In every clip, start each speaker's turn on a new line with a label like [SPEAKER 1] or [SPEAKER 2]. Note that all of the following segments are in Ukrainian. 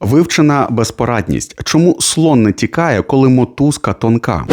[SPEAKER 1] Вивчена безпорадність. Чому слон не тікає, коли мотузка тонка?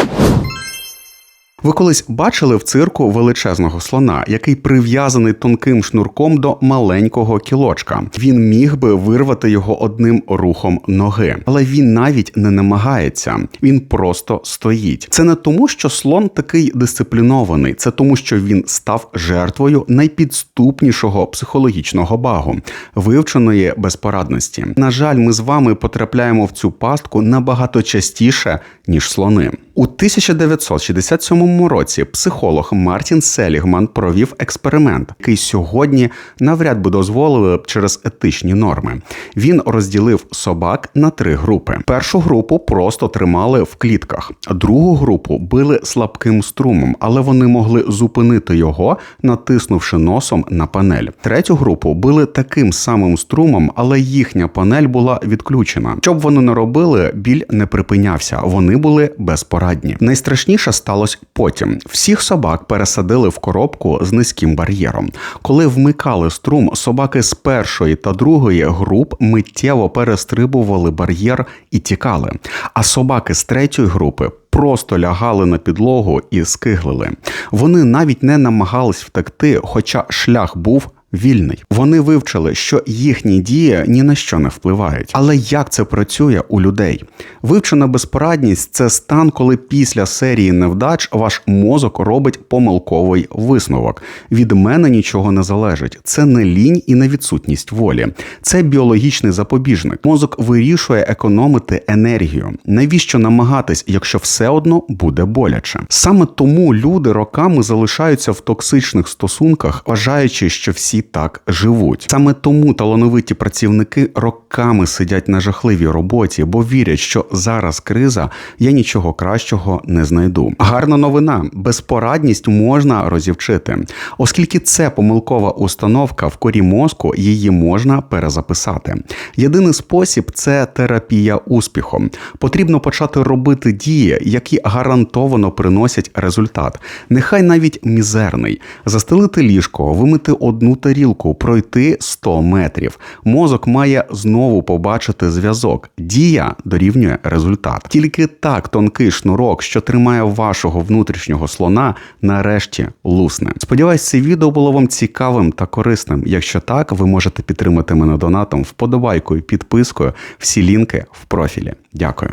[SPEAKER 1] Ви колись бачили в цирку величезного слона, який прив'язаний тонким шнурком до маленького кілочка. Він міг би вирвати його одним рухом ноги, але він навіть не намагається. Він просто стоїть. Це не тому, що слон такий дисциплінований, це тому, що він став жертвою найпідступнішого психологічного багу вивченої безпорадності. На жаль, ми з вами потрапляємо в цю пастку набагато частіше ніж слони. У 1967 році психолог Мартін Селігман провів експеримент, який сьогодні навряд би дозволили б через етичні норми. Він розділив собак на три групи. Першу групу просто тримали в клітках, другу групу били слабким струмом, але вони могли зупинити його, натиснувши носом на панель. Третю групу били таким самим струмом, але їхня панель була відключена. Щоб вони не робили, біль не припинявся. Вони були безпорадні. Найстрашніше сталося потім. Всіх собак пересадили в коробку з низьким бар'єром. Коли вмикали струм, собаки з першої та другої груп миттєво перестрибували бар'єр і тікали. А собаки з третьої групи. Просто лягали на підлогу і скиглили. Вони навіть не намагались втекти, хоча шлях був вільний. Вони вивчили, що їхні дії ні на що не впливають. Але як це працює у людей? Вивчена безпорадність це стан, коли після серії невдач ваш мозок робить помилковий висновок. Від мене нічого не залежить. Це не лінь і не відсутність волі. Це біологічний запобіжник. Мозок вирішує економити енергію. Навіщо намагатись, якщо все одно буде боляче? Саме тому люди роками залишаються в токсичних стосунках, вважаючи, що всі так живуть. Саме тому талановиті працівники роками сидять на жахливій роботі, бо вірять, що зараз криза, я нічого кращого не знайду. Гарна новина: безпорадність можна розівчити, оскільки це помилкова установка в корі мозку, її можна перезаписати. Єдиний спосіб це терапія успіхом. Потрібно почати робити дії, які гарантовано приносять результат. Нехай навіть мізерний, застелити ліжко, вимити одну тарілку, пройти 100 метрів. Мозок має знову побачити зв'язок. Дія дорівнює результат. Тільки так тонкий шнурок, що тримає вашого внутрішнього слона, нарешті лусне. Сподіваюсь, це відео було вам цікавим та корисним. Якщо так, ви можете підтримати мене донатом, вподобайкою, підпискою. Всі лінки в профілі. Дякую.